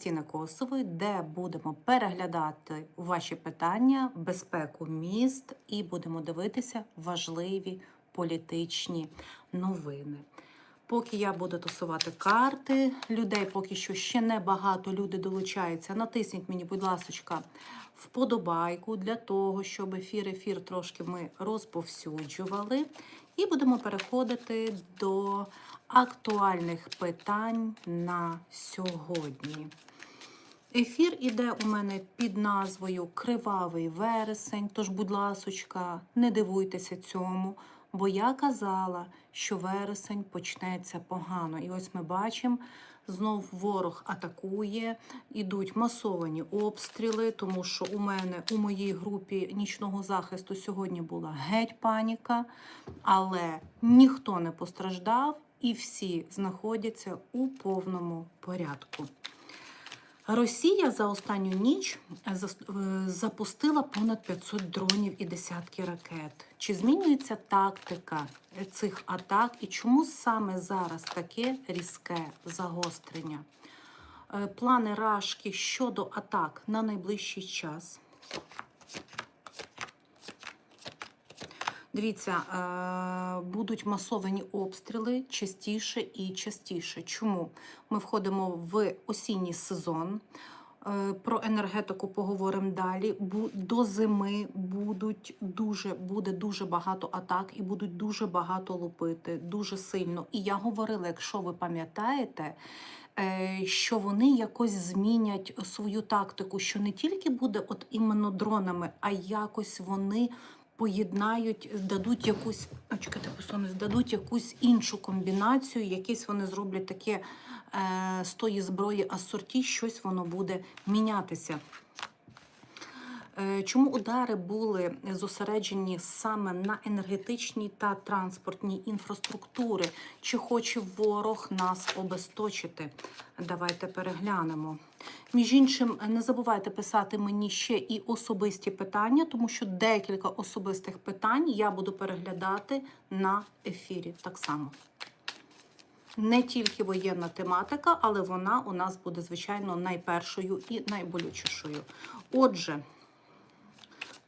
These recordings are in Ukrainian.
Стіни Косової, де будемо переглядати ваші питання, безпеку міст і будемо дивитися важливі політичні новини. Поки я буду тасувати карти, людей поки що ще не багато, люди долучаються. Натисніть мені, будь ласка, вподобайку для того, щоб ефір ефір трошки ми розповсюджували. І будемо переходити до актуальних питань на сьогодні. Ефір іде у мене під назвою Кривавий вересень. Тож, будь ласочка, не дивуйтеся цьому, бо я казала, що вересень почнеться погано. І ось ми бачимо, знов ворог атакує, ідуть масовані обстріли, тому що у мене у моїй групі нічного захисту сьогодні була геть паніка, але ніхто не постраждав і всі знаходяться у повному порядку. Росія за останню ніч е, запустила понад 500 дронів і десятки ракет. Чи змінюється тактика цих атак і чому саме зараз таке різке загострення? Е, Плани Рашки щодо атак на найближчий час. Дивіться, е, будуть масовані обстріли частіше і частіше. Чому? Ми входимо в осінній сезон. Е, Про енергетику поговоримо далі. Бу- До зими будуть дуже, буде дуже багато атак і будуть дуже багато лупити, дуже сильно. І я говорила, якщо ви пам'ятаєте, е, що вони якось змінять свою тактику, що не тільки буде от іменно дронами, а якось вони поєднають, дадуть якусь, а, чекайте, посунусь, дадуть якусь іншу комбінацію, якісь вони зроблять таке е, з тої зброї асорті, щось воно буде мінятися. Е, Чому удари були зосереджені саме на енергетичній та транспортній інфраструктури? Чи хоче ворог нас обесточити? Давайте переглянемо. Між іншим, не забувайте писати мені ще і особисті питання, тому що декілька особистих питань я буду переглядати на ефірі так само. Не тільки воєнна тематика, але вона у нас буде, звичайно, найпершою і найболючішою. Отже,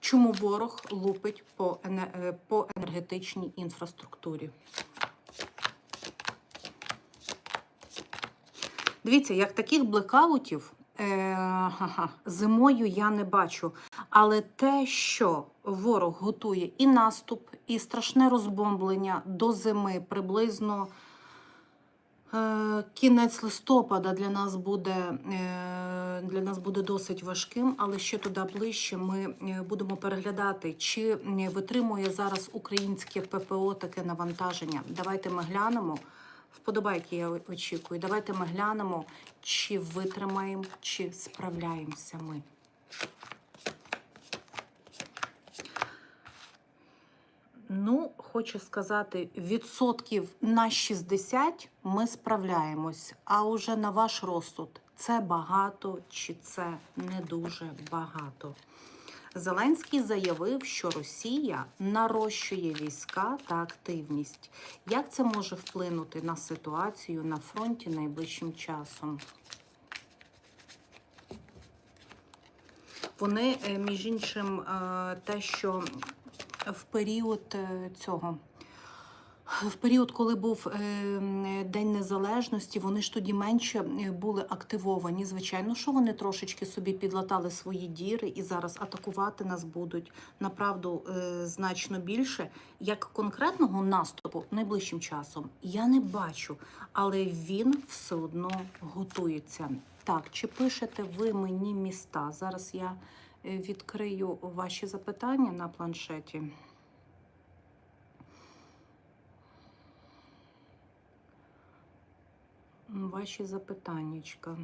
чому ворог лупить по, е, по енергетичній інфраструктурі? Дивіться, як таких блекаутів е, зимою я не бачу. Але те, що ворог готує і наступ, і страшне розбомблення до зими приблизно. Е, Кінець листопада для нас буде е, для нас буде досить важким, але ще туди ближче ми е, будемо переглядати, чи витримує зараз українське ППО таке навантаження. Давайте ми глянемо. Вподобайки я очікую. Давайте ми глянемо, чи витримаємо, чи справляємося ми. Ну, хочу сказати, відсотків на 60 ми справляємось. А уже на ваш розсуд, це багато чи це не дуже багато. Зеленський заявив, що Росія нарощує війська та активність. Як це може вплинути на ситуацію на фронті найближчим часом? Вони, е, між іншим, е, те, що в період е, цього. В період, коли був е, День Незалежності, вони ж тоді менше е, були активовані. Звичайно, що вони трошечки собі підлатали свої діри і зараз атакувати нас будуть направду значно більше. Як конкретного наступу найближчим часом я не бачу, але він все одно готується. Так, чи пишете ви мені міста? Зараз я відкрию ваші запитання на планшеті. Ваші запитаннячка.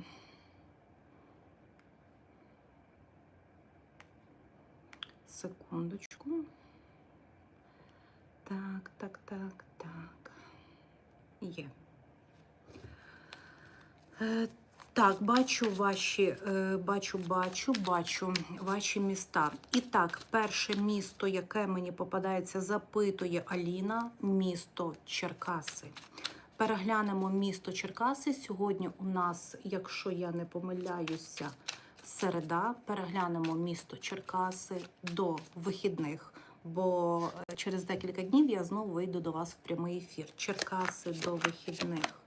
Секундочку. Так, так, так, так. Є. Так, бачу ваші, е, бачу, бачу, бачу ваші міста. І так, перше місто, яке мені попадається, запитує Аліна, місто Черкаси. Переглянемо місто Черкаси. Сьогодні у нас, якщо я не помиляюся, середа. Переглянемо місто Черкаси до вихідних, бо через декілька днів я знову вийду до вас в прямий ефір. Черкаси до вихідних.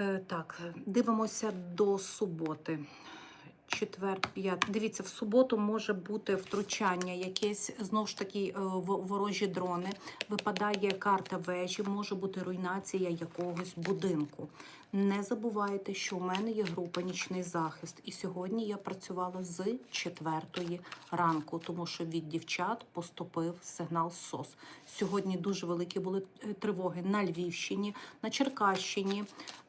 Е, Так, дивимося до суботи. Четвер, п'ят. Дивіться, в суботу може бути втручання, якесь знову ж таки е, ворожі дрони. Випадає карта вежі, може бути руйнація якогось будинку. Не забувайте, що у мене є група нічний захист, і сьогодні я працювала з четвертої ранку, тому що від дівчат поступив сигнал СОС. Сьогодні дуже великі були е, тривоги на Львівщині, на Черкащині.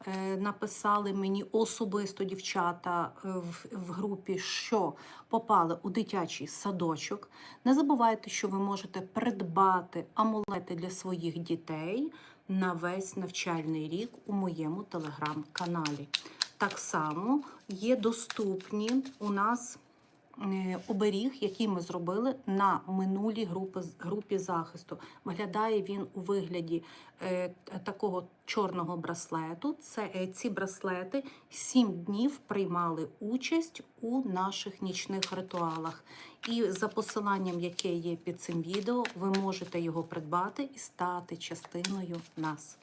Е, Написали мені особисто дівчата е, в, в групі, що попали у дитячий садочок. Не забувайте, що ви можете придбати амулети для своїх дітей на весь навчальний рік у моєму телеграм-каналі. Так само є доступні у нас оберіг, який ми зробили на минулій групи, групі захисту. Виглядає він у вигляді е, такого чорного браслету. Це е, ці браслети сім днів приймали участь у наших нічних ритуалах. І за посиланням, яке є під цим відео, ви можете його придбати і стати частиною нас.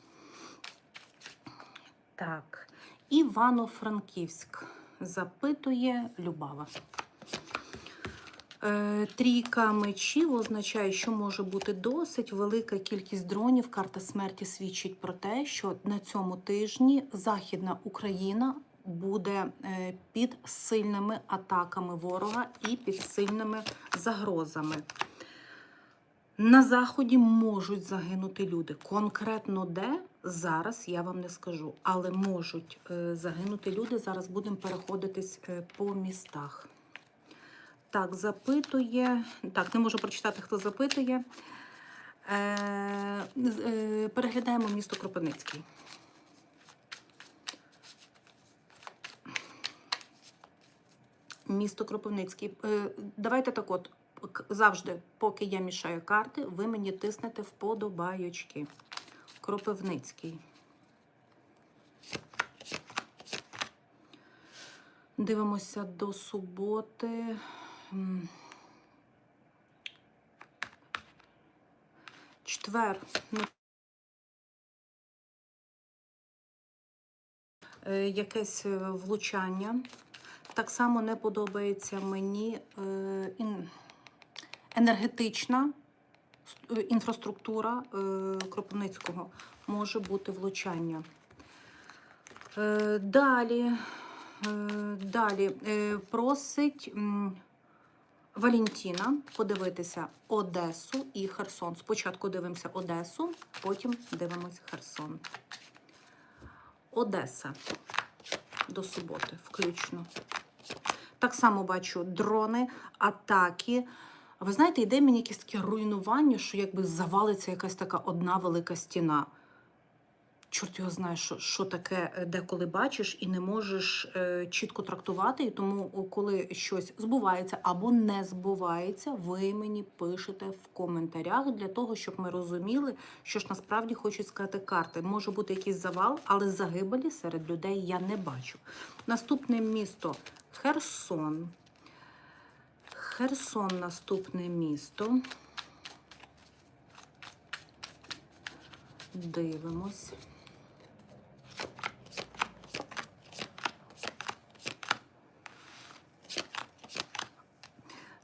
Так, Івано-Франківськ запитує Любава. Е, Трійка мечів означає, що може бути досить велика кількість дронів. Карта смерті свідчить про те, що на цьому тижні Західна Україна буде е, під сильними атаками ворога і під сильними загрозами. На заході можуть загинути люди. Конкретно де зараз я вам не скажу, але можуть е, загинути люди. Зараз будемо переходитись по містах. Так, запитує. Так, не можу прочитати, хто запитує. Е, е, переглядаємо місто Кропивницький. Місто Кропивницький. Е, давайте так от. Завжди, поки я мішаю карти, ви мені тиснете вподобайочки. Кропивницький. Дивимося до суботи. Четвер. Ну, е, Якесь е, влучання. Так само не подобається мені е, енергетична інфраструктура Кропивницького. Може бути влучання. Далі, далі просить Валентіна подивитися Одесу і Херсон. Спочатку дивимося Одесу, потім дивимось Херсон. Одеса до суботи, включно. Так само бачу дрони, атаки. Ви знаєте, йде мені якесь таке руйнування, що якби завалиться якась така одна велика стіна. Чорт його знає, що, що таке е, деколи бачиш і не можеш е, чітко трактувати. І тому, коли щось збувається або не збувається, ви мені пишете в коментарях для того, щоб ми розуміли, що ж насправді хочуть сказати карти. Може бути якийсь завал, але загибелі серед людей я не бачу. Наступне місто Херсон. Херсон наступне місто. Дивимось.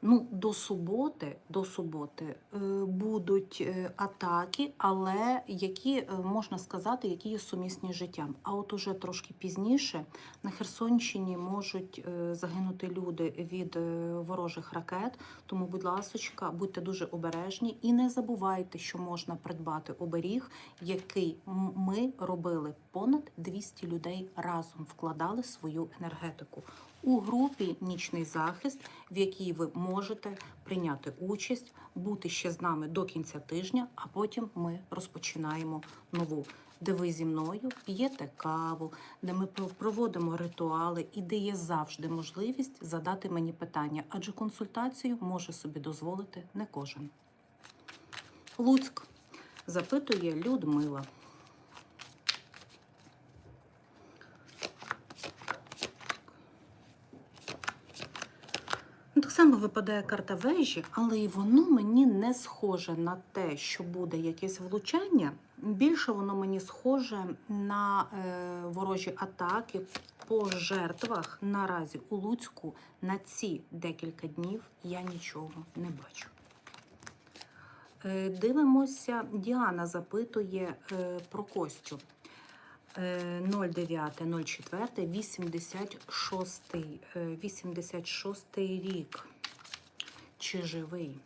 Ну, до суботи, до суботи е, будуть е, атаки, але які е, можна сказати, які є сумісні з життям. А от уже трошки пізніше на Херсонщині можуть загинути люди від ворожих ракет. Тому, будь ласочка, будьте дуже обережні і не забувайте, що можна придбати оберіг, який ми робили. Понад 200 людей разом вкладали свою енергетику у групі Нічний захист, в якій ви можете прийняти участь, бути ще з нами до кінця тижня, а потім ми розпочинаємо нову. Де ви зі мною п'єте каву, де ми проводимо ритуали і де є завжди можливість задати мені питання, адже консультацію може собі дозволити не кожен. Луцьк запитує Людмила. Так само випадає карта вежі, але і воно мені не схоже на те, що буде якесь влучання. Більше воно мені схоже на е, ворожі атаки по жертвах. Наразі у Луцьку на ці декілька днів я нічого не бачу. Е, Дивимося, Діана запитує е, про Костю. Е, 09.04, 86, е, 86 рік. Чи живий?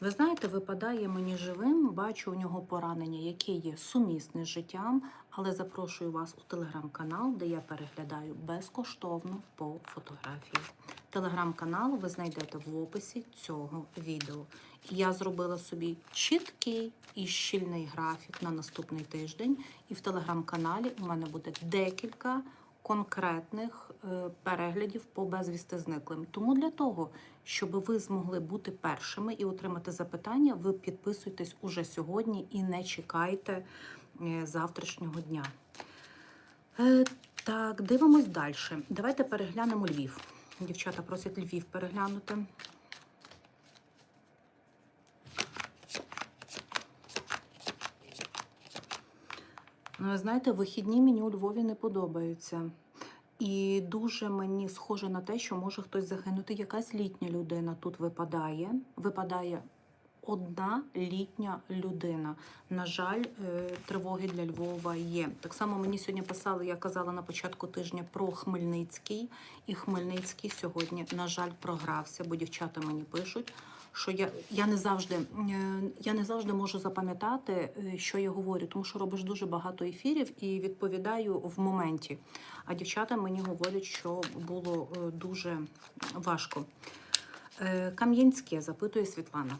Ви знаєте, випадає мені живим, бачу у нього поранення, яке є сумісне з життям, але запрошую вас у телеграм-канал, де я переглядаю безкоштовно по фотографії. Телеграм-канал ви знайдете в описі цього відео. Я зробила собі чіткий і щільний графік на наступний тиждень. І в телеграм-каналі у мене буде декілька конкретних е, переглядів по безвісти зниклим. Тому для того, щоб ви змогли бути першими і отримати запитання, ви підписуйтесь уже сьогодні і не чекайте е, завтрашнього дня. Е, Так, дивимось далі. Давайте переглянемо Львів. Дівчата просять Львів переглянути. Ну, ви знаєте, вихідні мені у Львові не подобаються. І дуже мені схоже на те, що може хтось загинути. Якась літня людина тут випадає. Випадає одна літня людина. На жаль, е, тривоги для Львова є. Так само мені сьогодні писали, я казала на початку тижня про Хмельницький. І Хмельницький сьогодні, на жаль, програвся, бо дівчата мені пишуть. Що я, я не завжди е, я не завжди можу запам'ятати, е, що я говорю, тому що робиш дуже багато ефірів і відповідаю в моменті. А дівчата мені говорять, що було дуже важко. Кам'янське запитує Світлана.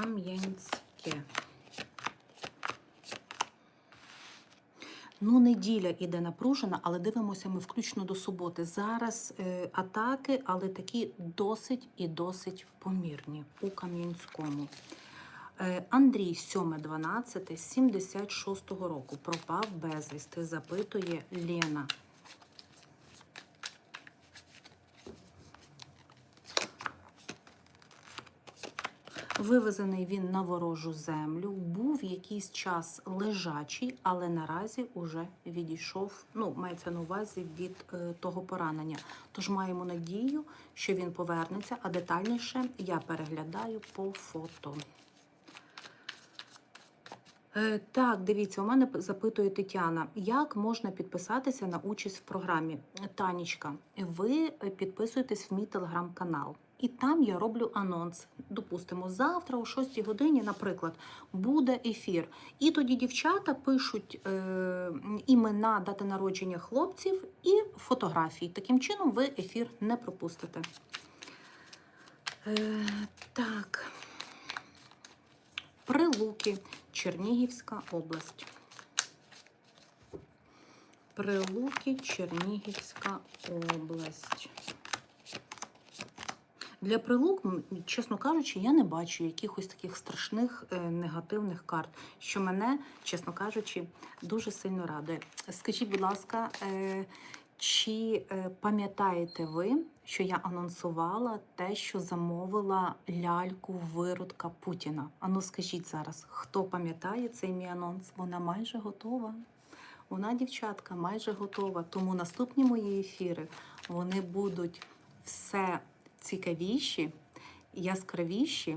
Кам'янське. Ну, неділя іде напружена, але дивимося ми включно до суботи. Зараз е, атаки, але такі досить і досить помірні у Кам'янському. Е, Андрій 7.12, 76-го року пропав безвісти, запитує Лена. Вивезений він на ворожу землю, був якийсь час лежачий, але наразі уже відійшов. Ну, мається на увазі від е, того поранення. Тож маємо надію, що він повернеться, а детальніше я переглядаю по фото. Е, Так, дивіться, у мене запитує Тетяна, як можна підписатися на участь в програмі? Танічка, ви е, підписуєтесь в мій телеграм-канал. І там я роблю анонс. Допустимо, завтра о 6 годині, наприклад, буде ефір. І тоді дівчата пишуть е, імена, дати народження хлопців і фотографії. Таким чином ви ефір не пропустите. Е, так. Прилуки, Чернігівська область. Прилуки, Чернігівська область. Для прилук, чесно кажучи, я не бачу якихось таких страшних е, негативних карт, що мене, чесно кажучи, дуже сильно радує. Скажіть, будь ласка, е, чи е, пам'ятаєте ви, що я анонсувала те, що замовила ляльку виродка Путіна? Ану, скажіть зараз, хто пам'ятає цей мій анонс? Вона майже готова. Вона, дівчатка, майже готова. Тому наступні мої ефіри вони будуть все цікавіші, яскравіші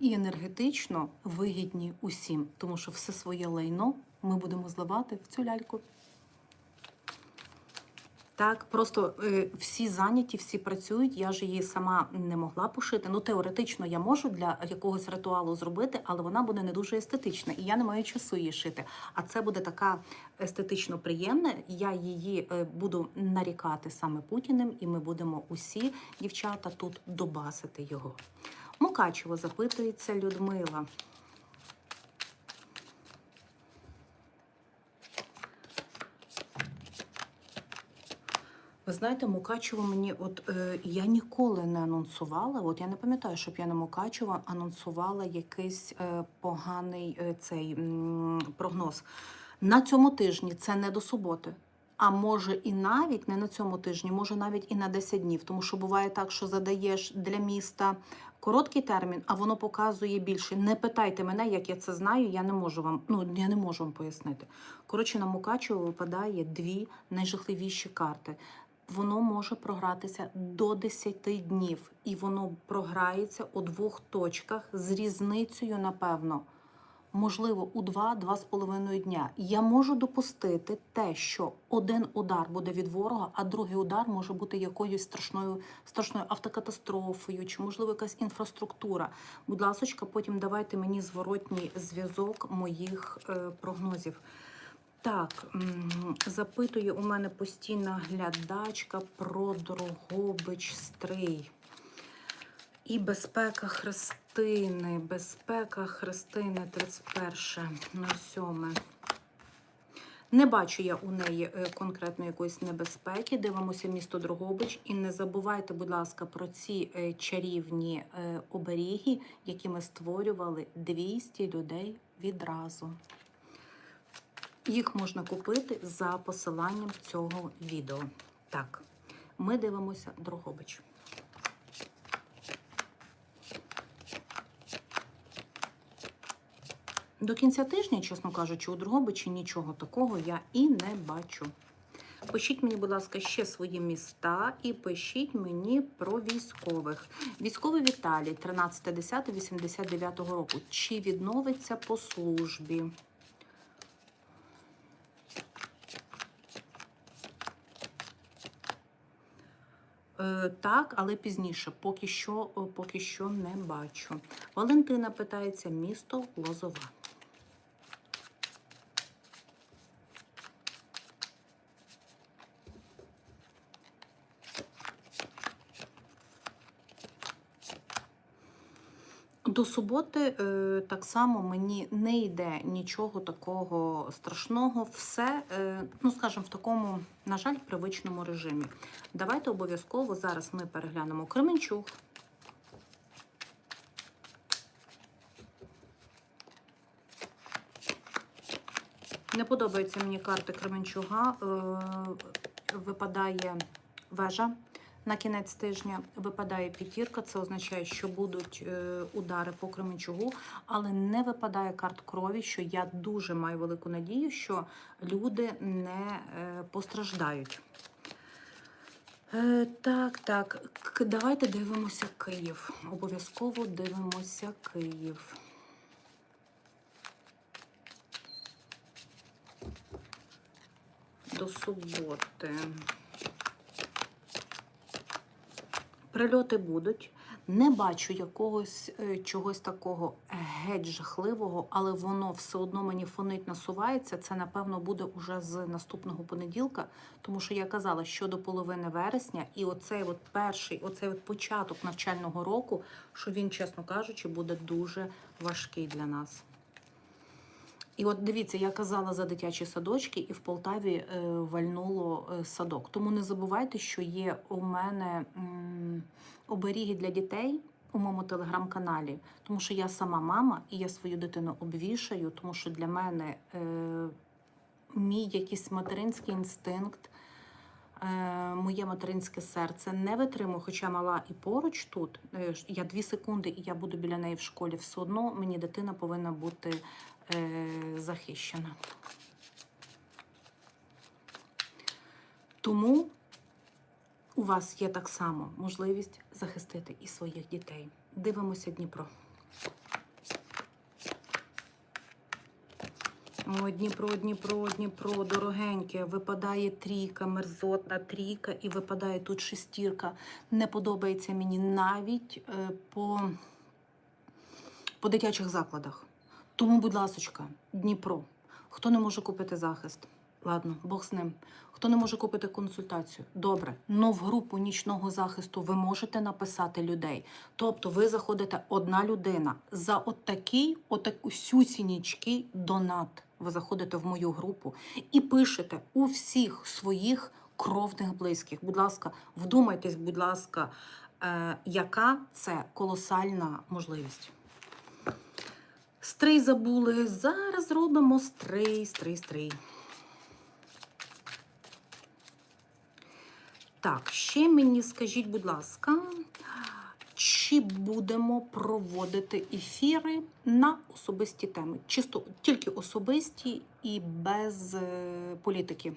і енергетично вигідні усім, тому що все своє лайно ми будемо зливати в цю ляльку. Так, просто е, всі зайняті, всі працюють. Я ж її сама не могла пошити. Ну, теоретично я можу для якогось ритуалу зробити, але вона буде не дуже естетична, і я не маю часу її шити. А це буде така естетично приємна. Я її е, буду нарікати саме Путіним, і ми будемо усі дівчата тут добасити його. Мукачево запитується Людмила. Ви знаєте, Мукачево мені, от е, я ніколи не анонсувала. От я не пам'ятаю, щоб я на Мукачево анонсувала якийсь е, поганий е, цей м, прогноз. На цьому тижні це не до суботи. А може і навіть не на цьому тижні, може навіть і на 10 днів. Тому що буває так, що задаєш для міста короткий термін, а воно показує більше. Не питайте мене, як я це знаю, я не можу вам, ну я не можу вам пояснити. Коротше, на Мукачево випадає дві найжахливіші карти. Воно може програтися до 10 днів, і воно програється у двох точках з різницею, напевно, можливо, у 2-2,5 дня. Я можу допустити те, що один удар буде від ворога, а другий удар може бути якоюсь страшною, страшною автокатастрофою, чи, можливо, якась інфраструктура. Будь ласка, потім давайте мені зворотній зв'язок моїх е, прогнозів. Так, запитує у мене постійна глядачка про Дрогобич Стрий. І безпека Христини. Безпека Христини 31.07. Не бачу я у неї е, конкретно якоїсь небезпеки. Дивимося місто Дрогобич. І не забувайте, будь ласка, про ці е, чарівні е, оберіги, які ми створювали 200 людей відразу. Їх можна купити за посиланням цього відео. Так, ми дивимося Дрогобич. До кінця тижня, чесно кажучи, у Дрогобичі нічого такого я і не бачу. Пишіть мені, будь ласка, ще свої міста і пишіть мені про військових. Військовий Віталій, 13.10.89 року. Чи відновиться по службі? Так, але пізніше. Поки що, поки що не бачу. Валентина питається місто Лозова. До суботи е, так само мені не йде нічого такого страшного. Все, е, ну скажімо, в такому, на жаль, привичному режимі. Давайте обов'язково зараз ми переглянемо Кременчуг. Не подобаються мені карти Кременчуга. Е, випадає вежа на кінець тижня, випадає п'ятірка. Це означає, що будуть е, удари по Кременчугу, але не випадає карт крові, що я дуже маю велику надію, що люди не е, постраждають. Е, Так, так. Давайте дивимося Київ. Обов'язково дивимося Київ. До суботи. Прильоти будуть. Не бачу якогось е, чогось такого геть жахливого, але воно все одно мені фонить, насувається. Це, напевно, буде уже з наступного понеділка, тому що я казала, що до половини вересня, і оцей от перший, оцей от початок навчального року, що він, чесно кажучи, буде дуже важкий для нас. І от дивіться, я казала за дитячі садочки, і в Полтаві е, вальнуло е, садок. Тому не забувайте, що є у мене оберіги для дітей у моєму телеграм-каналі, тому що я сама мама і я свою дитину обвішаю, тому що для мене е, мій якийсь материнський інстинкт. е, Моє материнське серце не витримує, хоча мала і поруч тут. е, Я дві секунди, і я буду біля неї в школі. Все одно мені дитина повинна бути захищена. Тому у вас є так само можливість захистити і своїх дітей. Дивимося Дніпро. О, Дніпро, Дніпро, Дніпро, дорогеньке, випадає трійка, мерзотна трійка, і випадає тут шестірка. Не подобається мені навіть е, по, по дитячих закладах. Тому, будь ласочка, Дніпро. Хто не може купити захист? Ладно, Бог з ним. Хто не може купити консультацію? Добре, но в групу нічного захисту ви можете написати людей. Тобто ви заходите одна людина за от такий, отаку сюсінічки донат. Ви заходите в мою групу і пишете у всіх своїх кровних близьких. Будь ласка, вдумайтесь, будь ласка, е, яка це колосальна можливість. Стрий забули. Зараз робимо стрий, стрий, стрий. Так, ще мені скажіть, будь ласка, чи будемо проводити ефіри на особисті теми? Чисто тільки особисті і без е, політики.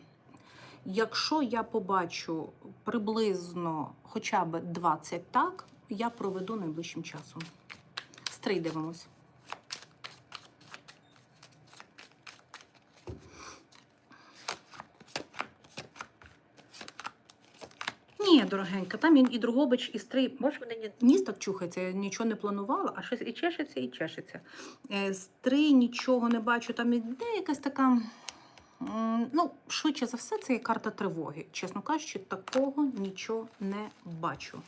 Якщо я побачу приблизно хоча б 20 так, я проведу найближчим часом. Стрий дивимось. Ні, дорогенька, там він і Другобич, і стрий. Може, мене ні- ніс так чухається, я нічого не планувала, а щось і чешеться, і чешеться. Е, Стрий нічого не бачу. Там іде якась така. Ну, швидше за все, це є карта тривоги. Чесно кажучи, такого нічого не бачу.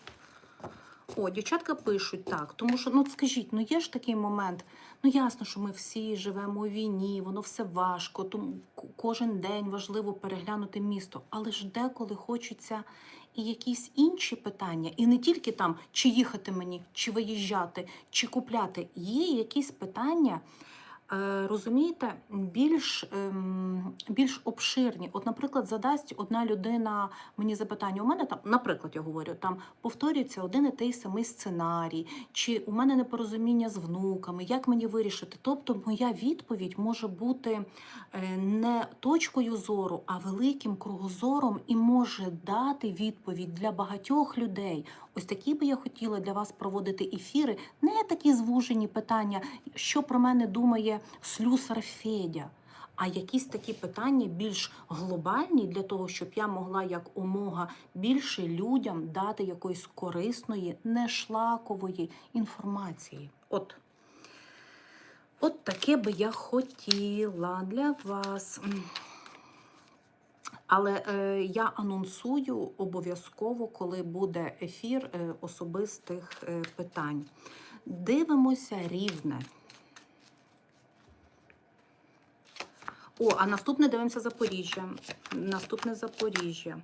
О, дівчатка пишуть так, тому що, ну скажіть, ну є ж такий момент. Ну ясно, що ми всі живемо у війні, воно все важко, тому кожен день важливо переглянути місто. Але ж деколи хочеться і якісь інші питання, і не тільки там, чи їхати мені, чи виїжджати, чи купляти. Є якісь питання. Е, Розумієте, більш, ем, більш обширні. От, наприклад, задасть одна людина мені запитання. У мене там, наприклад, я говорю, там повторюється один і той самий сценарій, чи у мене непорозуміння з внуками, як мені вирішити. Тобто, моя відповідь може бути е, не точкою зору, а великим кругозором і може дати відповідь для багатьох людей. Ось такі би я хотіла для вас проводити ефіри, не такі звужені питання, що про мене думає слюсар Федя. А якісь такі питання більш глобальні для того, щоб я могла як омога більше людям дати якоїсь корисної, нешлакової інформації. От. От таке би я хотіла для вас. Але е, я анонсую обов'язково, коли буде ефір е, особистих е, питань. Дивимося рівне. О, а наступне дивимося Запоріжжя. Наступне Запоріжжя.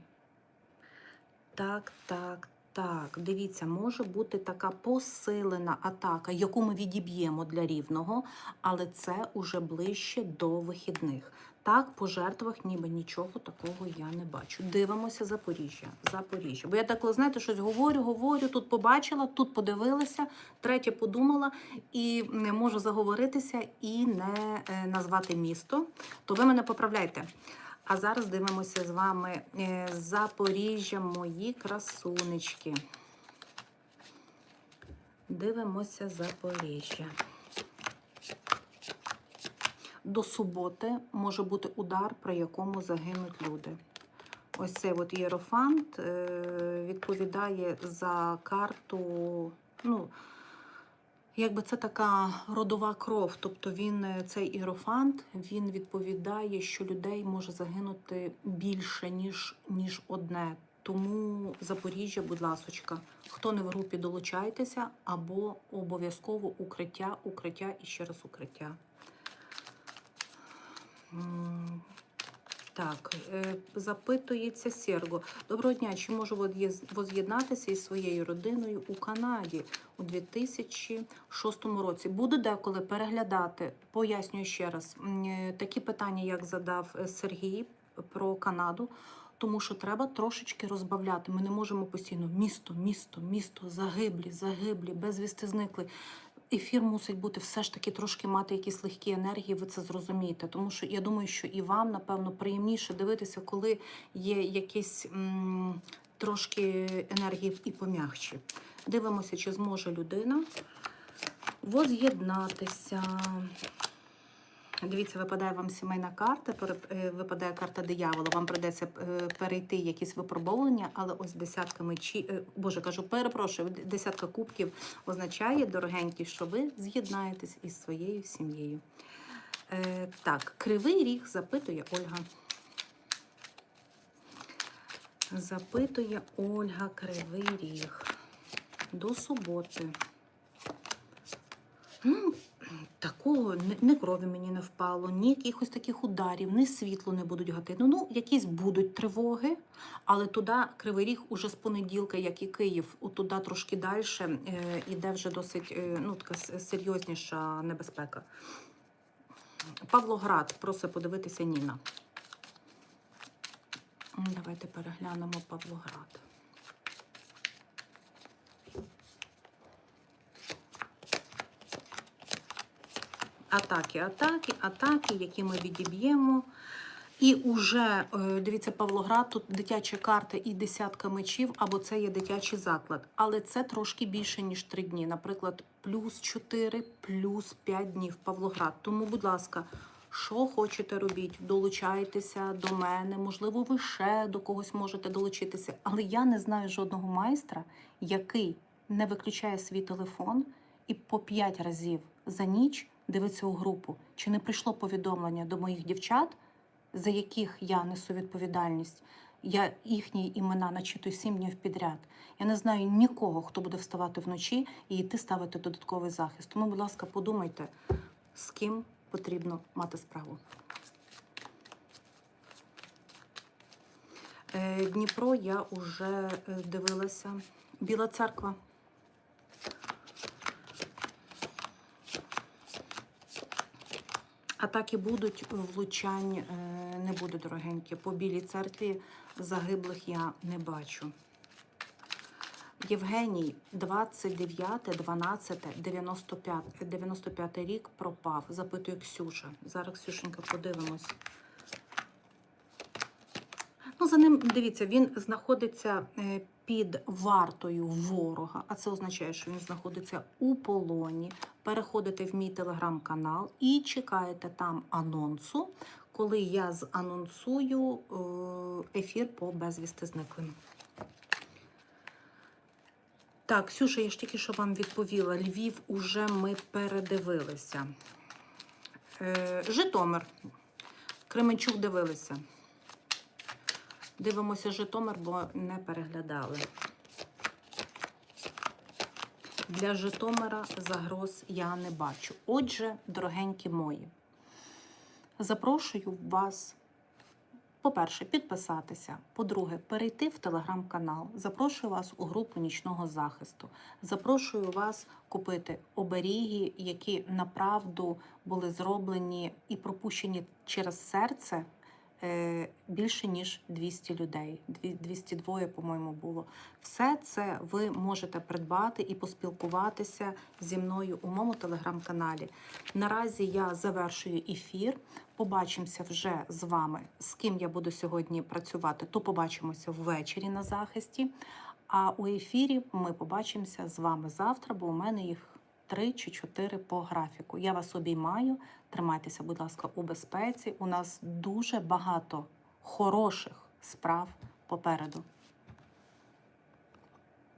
Так, так, так. Дивіться, може бути така посилена атака, яку ми відіб'ємо для рівного, але це уже ближче до вихідних. Так, по жертвах ніби нічого такого я не бачу. Дивимося Запоріжжя. Запоріжжя. Бо я так, знаєте, щось говорю, говорю, тут побачила, тут подивилася, третє подумала і не можу заговоритися і не е, назвати місто. То ви мене поправляйте. А зараз дивимося з вами е, Запоріжжя, мої красунечки. Дивимося Запоріжжя. До суботи може бути удар, при якому загинуть люди. Ось цей от єрофант е, відповідає за карту. Ну, якби це така родова кров. Тобто він, е, цей іерофант, він відповідає, що людей може загинути більше, ніж, ніж одне. Тому Запоріжжя, будь ласочка, хто не в групі, долучайтеся, або обов'язково укриття, укриття і ще раз укриття. Так, е, запитується Серго. Доброго дня, чи можу воз'єднатися із своєю родиною у Канаді у 2006 році? Буду деколи переглядати, пояснюю ще раз, е, такі питання, як задав е, Сергій про Канаду. Тому що треба трошечки розбавляти. Ми не можемо постійно місто, місто, місто, загиблі, загиблі, безвісти зникли. Ефір мусить бути все ж таки трошки мати якісь легкі енергії, ви це зрозумієте. Тому що я думаю, що і вам, напевно, приємніше дивитися, коли є якісь м, трошки енергії і пом'якші. Дивимося, чи зможе людина воз'єднатися. Дивіться, випадає вам сімейна карта, е, випадає карта диявола. Вам придеться е, перейти якісь випробовування, але ось десятка мечі, е, боже кажу, перепрошую, десятка кубків означає, дорогенькі, що ви з'єднаєтесь із своєю сім'єю. Так, кривий ріг запитує Ольга. Запитує Ольга Кривий Ріг. До суботи. Такого ні, крові мені не впало, ні якихось таких ударів, ні світло не будуть гатити. Ну, ну, якісь будуть тривоги, але туди Кривий Ріг уже з понеділка, як і Київ, туди трошки далі е, іде вже досить е, ну, така серйозніша небезпека. Павлоград просить подивитися Ніна. Давайте переглянемо Павлоград. Атаки, атаки, атаки, які ми відіб'ємо. І уже, е, дивіться, Павлоград, тут дитяча карта і десятка мечів, або це є дитячий заклад. Але це трошки більше, ніж три дні. Наприклад, плюс 4, плюс 5 днів Павлоград. Тому, будь ласка, що хочете робіть, долучайтеся до мене. Можливо, ви ще до когось можете долучитися. Але я не знаю жодного майстра, який не виключає свій телефон і по 5 разів за ніч дивиться у групу. Чи не прийшло повідомлення до моїх дівчат? за яких я несу відповідальність. Я їхні імена начитую сім днів підряд. Я не знаю нікого, хто буде вставати вночі і йти ставити додатковий захист. Тому, будь ласка, подумайте, з ким потрібно мати справу. Е, Дніпро я вже е, дивилася. Біла церква. Атаки будуть, влучань е, не буде дорогенькі. По білій церкві загиблих я не бачу. Євгеній, 29, 12, 95, 95 рік пропав. Запитує Ксюша. Зараз, Ксюшенька, подивимось. Ну, за ним, дивіться, він знаходиться е, під вартою ворога, а це означає, що він знаходиться у полоні. Переходите в мій телеграм-канал і чекаєте там анонсу, коли я занонсую е, ефір по безвісти зниклим. Так, Ксюша, я ж тільки що вам відповіла. Львів уже ми передивилися. Е, Житомир. Кременчук дивилися. Дивимося Житомир, бо не переглядали. Для Житомира загроз я не бачу. Отже, дорогенькі мої, запрошую вас, по-перше, підписатися. По-друге, перейти в телеграм-канал. Запрошую вас у групу нічного захисту. Запрошую вас купити оберіги, які направду були зроблені і пропущені через серце більше ніж 200 людей. Дві- 202, по-моєму, було. Все це ви можете придбати і поспілкуватися зі мною у моєму телеграм-каналі. Наразі я завершую ефір. Побачимося вже з вами, з ким я буду сьогодні працювати. То побачимося ввечері на захисті. А у ефірі ми побачимося з вами завтра, бо у мене їх три чи чотири по графіку. Я вас обіймаю. Тримайтеся, будь ласка, у безпеці. У нас дуже багато хороших справ попереду.